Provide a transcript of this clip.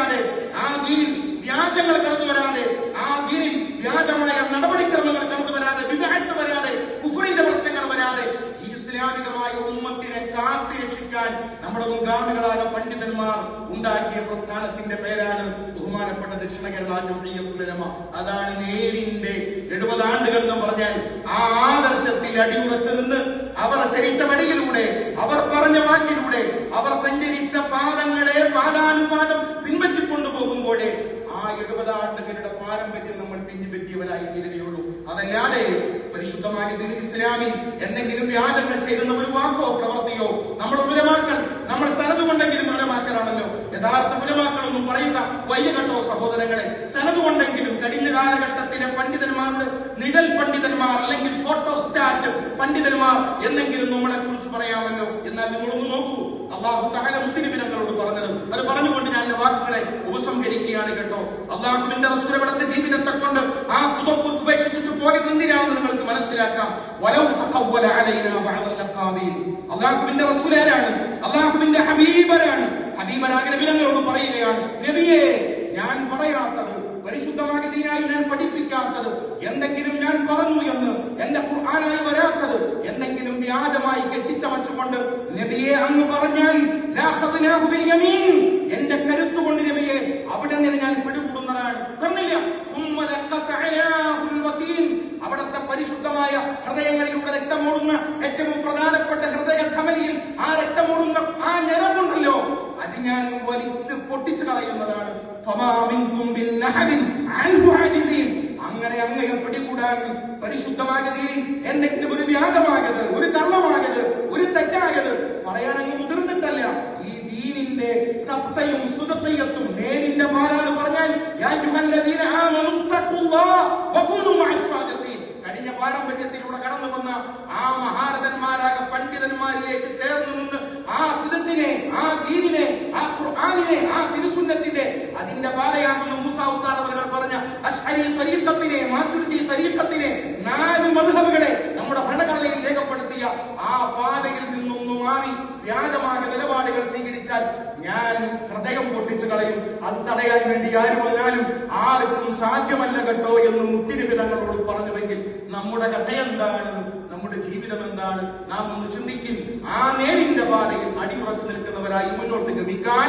വരാതെ ആ ദീനിൽ വ്യാജങ്ങൾ കടന്നു വരാതെ ആ ദീനിൽ വ്യാജമായ നടപടിക്രമങ്ങൾ കടന്നു വരാതെ വിദഗ്ധ വരാതെ കുഫറിന്റെ പ്രശ്നങ്ങൾ വരാതെ ഇസ്ലാമികമായ ഉമ്മത്തിനെ കാത്തു രക്ഷിക്കാൻ നമ്മുടെ മുൻഗാമികളായ പണ്ഡിതന്മാർ ഉണ്ടാക്കിയ പ്രസ്ഥാനത്തിന്റെ പേരാണ് ബഹുമാനപ്പെട്ട ദക്ഷിണ കേരള ജമീയത്തുലമ അതാണ് നേരിന്റെ എഴുപതാണ്ടുകൾ എന്ന് പറഞ്ഞാൽ ആ ആദർശത്തിൽ അടിയുറച്ച് നിന്ന് അവർ ചരിച്ച വടിയിലൂടെ അവർ പറഞ്ഞ വാക്കിലൂടെ അവർ സഞ്ചരിച്ച പാദങ്ങൾ എഴുപത് ആണ്ടുകളുടെ പാരമ്പര്യം നമ്മൾ പിൻപറ്റിയവരായി തീരുകയുള്ളൂ. അതല്ലാതെ പരിശുദ്ധമായ ദിന ഇസ്ലാമിൽ എന്തെങ്കിലും വ്യാജങ്ങൾ ചെയ്യുന്ന ഒരു വാക്കോ പ്രവൃത്തിയോ നമ്മൾ ഉലമാക്കൾ നമ്മൾ സനത് കൊണ്ടെങ്കിലും ഉലമാക്കലാണല്ലോ യഥാർത്ഥ ഉലമാക്കളൊന്നും പറയുക വയ്യകട്ടോ സഹോദരങ്ങളെ സനത് കൊണ്ടെങ്കിലും കഴിഞ്ഞ കാലഘട്ടത്തിലെ പണ്ഡിതന്മാരുടെ നിഴൽ പണ്ഡിതന്മാർ അല്ലെങ്കിൽ ഫോട്ടോസ്റ്റാറ്റ് പണ്ഡിതന്മാർ എന്നെങ്കിലും നമ്മളെ കുറിച്ച് പറയാമല്ലോ. എന്നാൽ നിങ്ങളൊന്ന് നോക്കൂ. അള്ളാഹു തകല മുത്തിരിവിനങ്ങളോട് പറഞ്ഞത് അത് പറഞ്ഞുകൊണ്ട് വാക്കുകളെ ഉപസംഹരിക്കുകയാണ് കേട്ടോ. അള്ളാഹുവിന്റെ റസൂലപടത്തെ ജീവിതത്തെ കൊണ്ട് ആ പുതപ്പ് ഉപേക്ഷിച്ചിട്ട് പോയി എന്തിനാണെന്ന് നിങ്ങൾക്ക് മനസ്സിലാക്കാം? അള്ളാഹുവിന്റെ റസൂലാരാണ് അള്ളാഹുവിന്റെ ഹബീബരാണ് ഹബീബരായ നബിനങ്ങളോട് പറയുകയാണ് നബിയേ ഞാൻ പറയാത്തത് പരിശുദ്ധമായ ദീനായി ഞാൻ പഠിപ്പിക്കാത്തത് എന്തെങ്കിലും ഞാൻ പറഞ്ഞു എന്ന് എന്റെ ഖുർആനായി വരാത്തത് എന്തെങ്കിലും വ്യാജമായി കെട്ടിച്ചമച്ചുകൊണ്ട് നബിയെ അങ്ങ് പറഞ്ഞാൽ നിന്റെ കരുത്ത് കൊണ്ടിരവയെ അവിടെ നിന്ന് ഞാൻ പിടികൂടുന്നതാണ് അവിടത്തെ പരിശുദ്ധമായ ഹൃദയങ്ങളിലൂടെ രക്തമോടുന്ന ഏറ്റവും പ്രധാനപ്പെട്ട ഹൃദയ ധമനിയിൽ ആ രക്തമോടുന്ന ആ ഞരമ്പുണ്ടല്ലോ. അത് ഞാൻ വലിച്ച് പൊട്ടിച്ചു കളയുന്നതാണ്. അങ്ങനെ അങ്ങനെ പിടികൂടാൻ പരിശുദ്ധമായ എന്തെങ്കിലും ഒരു വ്യാജമ സത്തയും സുതത്തയ്യത്തും നേരിന്റെ പാരാണ് പറഞ്ഞാൽ. കഴിഞ്ഞ പാരമ്പര്യത്തിലൂടെ കടന്നു വന്ന ആ മഹാരഥന്മാരാക പണ്ഡിതന്മാരിലേക്ക് ചേർന്ന് നിന്ന് ആ സുരത്തിനെ ആ ദീനിനെ ആ ഖുർആനിനെ ആ തിരുസുന്നത്തിന്റെ അതിന്റെ പാതയാകുന്ന മൂസാ അവർ പറഞ്ഞ അഷ്ഹരി തരീഖത്തിനെ മാതുരുദി തരീഖത്തിനെ നാല് മധുഹബുകളെ നമ്മുടെ ഭരണഘടനയിൽ രേഖപ്പെടുത്തിയ ആ പാതയിൽ നിന്നൊന്നു മാറി വ്യാജമായ നിലപാടുകൾ സ്വീകരിച്ചാൽ ഞാൻ ഹൃദയം പൊട്ടിച്ചു കളയും. അത് തടയാൻ വേണ്ടി ആര് വന്നാലും ആർക്കും സാധ്യമല്ല കേട്ടോ എന്ന് മുത്തിരിപിതങ്ങളോട് പറഞ്ഞുവെങ്കിൽ നമ്മുടെ കഥ എന്താണ് നമ്മുടെ ജീവിതം എന്താണ് നാം ഒന്ന് ചിന്തിക്കും. ആ നേരിന്റെ പാതയിൽ അടിമുറച്ചു നിൽക്കുന്നവരായി മുന്നോട്ട് ഗമിക്കാൻ